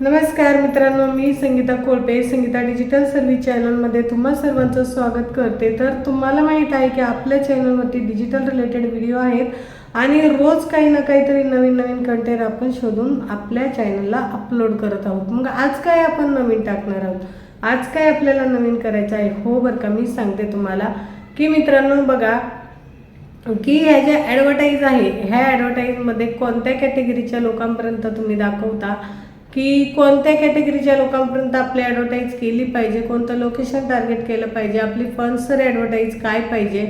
नमस्कार मित्रांनो मी संगीता कोळपे संगीता डिजिटल सर्व्हिस चॅनलमध्ये तुम्हा सर्वांचं स्वागत करते. तर तुम्हाला माहीत आहे की आपल्या चॅनलवरती डिजिटल रिलेटेड व्हिडिओ आहेत आणि रोज काही ना काहीतरी नवीन नवीन कंटेंट आपण शोधून आपल्या चॅनलला अपलोड करत आहोत. मग आज काय आपण नवीन टाकणार आहोत? आज काय आपल्याला नवीन करायचं आहे? हो बरं का मी सांगते तुम्हाला की मित्रांनो बघा की ह्या ज्या ॲडव्हर्टाईज आहे ह्या ॲडव्हर्टाईजमध्ये कोणत्या कॅटेगरीच्या लोकांपर्यंत तुम्ही दाखवता? की कोणत्या कॅटेगरीच्या लोकांपर्यंत आपली ॲडव्हर्टाईज केली पाहिजे? कोणतं लोकेशन टार्गेट केलं पाहिजे? आपली फन्सर ॲडव्हर्टाईज काय पाहिजे?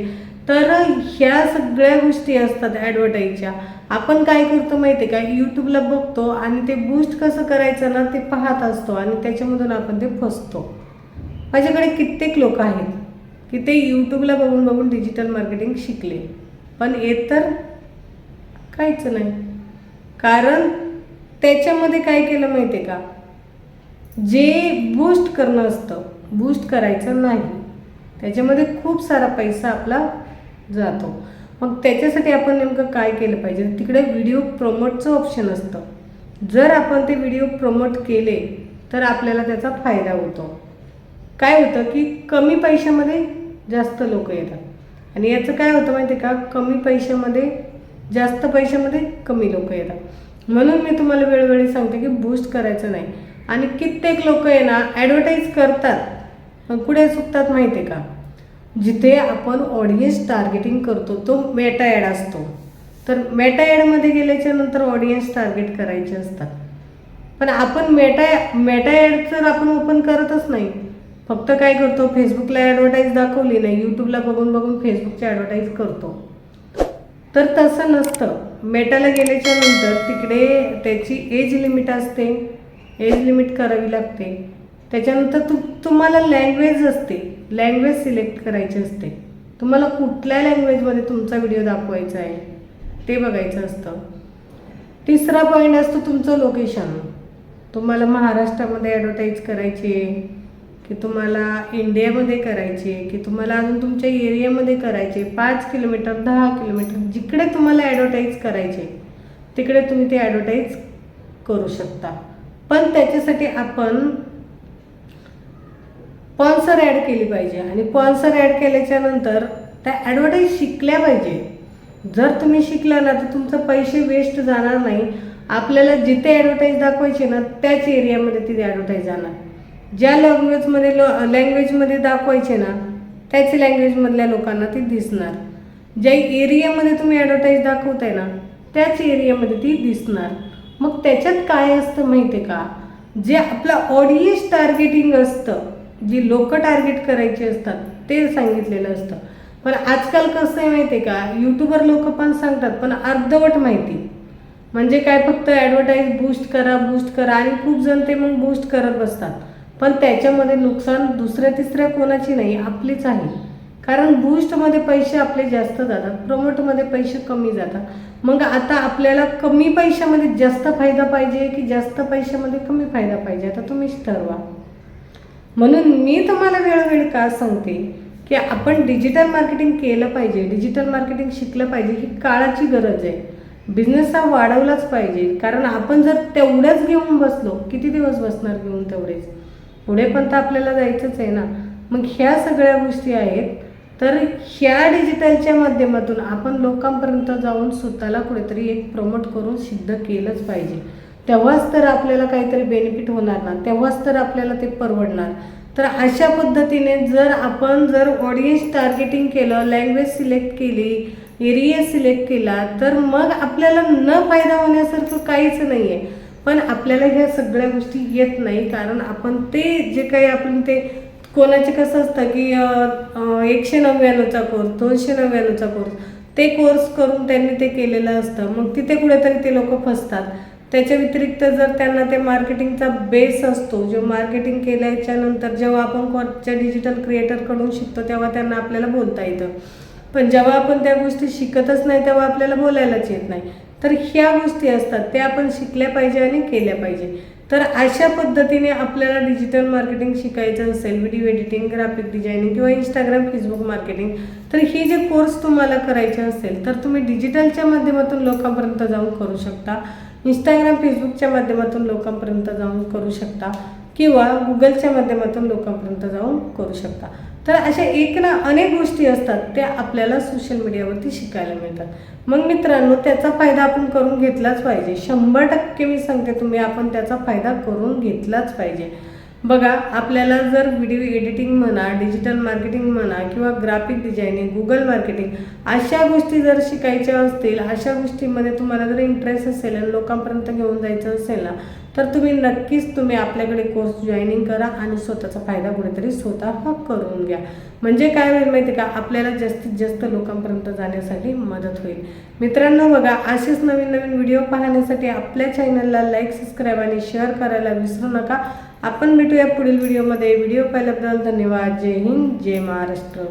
तर ह्या सगळ्या गोष्टी असतात ॲडव्हर्टाईजच्या आपण काय करतो माहिती आहे का यूट्यूबला बघतो आणि ते बूस्ट कसं करायचं ना ते पाहत असतो आणि त्याच्यामधून आपण ते फसतो. माझ्याकडे कित्येक लोक आहेत की ते यूट्यूबला बघून बघून डिजिटल मार्केटिंग शिकले. पण येत तर काहीच नाही. कारण त्याच्यामध्ये काय केलं माहिती आहे का? जे बूस्ट करणं असतं बूस्ट करायचं नाही. त्याच्यामध्ये खूप सारा पैसा आपला जातो. मग त्याच्यासाठी आपण नेमकं काय केलं पाहिजे? तिकडे व्हिडिओ प्रमोटचं ऑप्शन असतं. जर आपण ते व्हिडिओ प्रमोट केले तर आपल्याला त्याचा फायदा होतो. काय होतं की कमी पैशामध्ये जास्त लोक येतात. आणि याचं काय होतं माहिती आहे का? कमी पैशामध्ये जास्त पैशामध्ये कमी लोक येतात. म्हणून मी तुम्हाला वेळोवेळी सांगते की बूस्ट करायचं नाही. आणि कित्येक लोक आहे ना ॲडव्हर्टाईज करतात. पण कुठे चुकतात माहिती आहे का? जिथे आपण ऑडियन्स टार्गेटिंग करतो तो मेटा ॲड असतो. तर मेटा ॲडमध्ये गेल्याच्यानंतर ऑडियन्स टार्गेट करायचे असतात. पण आपण मेटा मेटा ॲड तर आपण ओपन करतच नाही फक्त काय करतो? फेसबुकला ॲडव्हर्टाईज दाखवली नाही यूट्यूबला बघून बघून फेसबुकची ॲडव्हर्टाईज करतो. तर तसं नसतं. मेटाला गेल्याच्यानंतर तिकडे त्याची एज लिमिट असते. एज लिमिट करावी लागते. त्याच्यानंतर तु तुम्हाला लँग्वेज असते. लँग्वेज सिलेक्ट करायची असते. तुम्हाला कुठल्या लँग्वेजमध्ये तुमचा व्हिडिओ दाखवायचा आहे ते बघायचं असतं. तिसरा पॉईंट असतो तुमचं लोकेशन तुम्हाला महाराष्ट्रामध्ये ॲडव्हर्टाईज करायची आहे. की तुम्हाला इंडियामध्ये करायचे की तुम्हाला अजून तुमच्या एरियामध्ये करायचे पाच किलोमीटर दहा किलोमीटर जिकडे तुम्हाला ॲडव्हर्टाईज करायचे तिकडे तुम्ही ते ॲडव्हर्टाईज करू शकता. पण त्याच्यासाठी आपण स्पॉन्सर ॲड केली पाहिजे आणि स्पॉन्सर ॲड केल्याच्यानंतर त्या ॲडव्हर्टाईज शिकल्या पाहिजे. जर तुम्ही शिकला ना तर तुमचं पैसे वेस्ट जाणार नाही. आपल्याला जिथे ॲडव्हर्टाईज दाखवायची ना त्याच एरियामध्ये ती ॲडव्हर्टाईज जाणार. ज्या लँग्वेजमध्ये लो लँग्वेजमध्ये दाखवायचे ना त्याच लँग्वेजमधल्या लोकांना ती दिसणार. ज्या एरियामध्ये तुम्ही ॲडव्हर्टाईज दाखवताय ना त्याच एरियामध्ये ती दिसणार. मग त्याच्यात काय असतं माहिती आहे का? जे आपलं ऑडियन्स टार्गेटिंग असतं जी लोक टार्गेट करायची असतात ते सांगितलेलं असतं. पण आजकाल कसं आहे माहिती आहे का? यूट्यूबर लोक पण सांगतात पण अर्धवट माहिती. म्हणजे काय? फक्त ॲडव्हर्टाईज बूस्ट करा बूस्ट करा आणि खूप जण ते मग बूस्ट करत बसतात. पण त्याच्यामध्ये नुकसान दुसऱ्या तिसऱ्या कोणाची नाही आपलीच आहे. कारण बूस्टमध्ये पैसे आपले जास्त जातात प्रमोटमध्ये पैसे कमी जातात. मग आता आपल्याला कमी पैशामध्ये जास्त फायदा पाहिजे की जास्त पैशामध्ये कमी फायदा पाहिजे? आता तुम्हीच ठरवा. म्हणून मी तुम्हाला वेळोवेळी का सांगते की आपण डिजिटल मार्केटिंग केलं पाहिजे डिजिटल मार्केटिंग शिकलं पाहिजे ही काळाची गरज आहे. बिझनेस हा वाढवलाच पाहिजे. कारण आपण जर तेवढंच घेऊन बसलो किती दिवस बसणार घेऊन तेवढेच? पुढे पण तर आपल्याला जायचंच आहे ना. मग ह्या सगळ्या गोष्टी आहेत. तर ह्या डिजिटलच्या माध्यमातून आपण लोकांपर्यंत जाऊन स्वतःला कुठेतरी एक प्रमोट करून सिद्ध केलंच पाहिजे. तेव्हाच तर आपल्याला काहीतरी बेनिफिट होणार ना. तेव्हाच तर आपल्याला ते परवडणार. तर अशा पद्धतीने जर आपण जर ऑडियन्स टार्गेटिंग केलं लँग्वेज सिलेक्ट केली एरिया सिलेक्ट केला तर मग आपल्याला न फायदा होण्यासारखं काहीच नाही आहे पण आपल्याला ह्या सगळ्या गोष्टी येत नाही कारण आपण ते जे काही आपण ते कोणाचे कसं असतं की एकशे नव्याण्णवचा कोर्स दोनशे नव्याण्णवचा कोर्स ते कोर्स करून त्यांनी ते केलेलं असतं. मग तिथे कुठेतरी ते लोक फसतात. त्याच्या व्यतिरिक्त जर त्यांना ते मार्केटिंगचा बेस असतो जो मार्केटिंग केल्याच्यानंतर जेव्हा आपण कोणत्या डिजिटल क्रिएटरकडून शिकतो तेव्हा त्यांना आपल्याला बोलता येतं. पण जेव्हा आपण त्या गोष्टी शिकतच नाही तेव्हा आपल्याला बोलायलाच येत नाही. तर ह्या गोष्टी असतात. त्या आपण शिकल्या पाहिजे आणि केल्या पाहिजे. तर अशा पद्धतीने आपल्याला डिजिटल मार्केटिंग शिकायचं असेल व्हिडिओ एडिटिंग ग्राफिक डिझायनिंग किंवा इंस्टाग्राम फेसबुक मार्केटिंग तर हे जे कोर्स तुम्हाला करायचे असेल तर तुम्ही डिजिटलच्या माध्यमातून लोकांपर्यंत जाऊन करू शकता. इंस्टाग्राम फेसबुकच्या माध्यमातून लोकांपर्यंत जाऊन करू शकता. किंवा गुगलच्या माध्यमातून लोकांपर्यंत जाऊन करू शकता. तर अशा एक ना अनेक गोष्टी असतात त्या आपल्याला सोशल मीडियावरती शिकायला मिळतात. मग मित्रांनो त्याचा फायदा आपण करून घेतलाच पाहिजे. शंभर टक्के मी सांगते तुम्ही आपण त्याचा फायदा करून घेतलाच पाहिजे. बघा आपल्याला जर व्हिडिओ एडिटिंग म्हणा डिजिटल मार्केटिंग म्हणा किंवा ग्राफिक डिझायनिंग गुगल मार्केटिंग अशा गोष्टी जर शिकायच्या असतील अशा गोष्टीमध्ये तुम्हाला जर इंटरेस्ट असेल आणि लोकांपर्यंत घेऊन जायचं असेल ना तर तुम्ही नक्कीच तुम्ही आपल्याकडे कोर्स जॉईनिंग करा आणि स्वतःचा फायदा कुठेतरी स्वतः करून घ्या. म्हणजे काय होईल माहिती का? आपल्याला जास्तीत जास्त लोकांपर्यंत जाण्यासाठी मदत होईल. मित्रांनो बघा असेच नवीन नवीन व्हिडिओ पाहण्यासाठी आपल्या चॅनलला लाईक सबस्क्राईब आणि शेअर करायला विसरू नका. आपण भेटूया पुढील व्हिडिओमध्ये व्हिडिओ पाहिल्याबद्दल धन्यवाद. जय हिंद. जय महाराष्ट्र.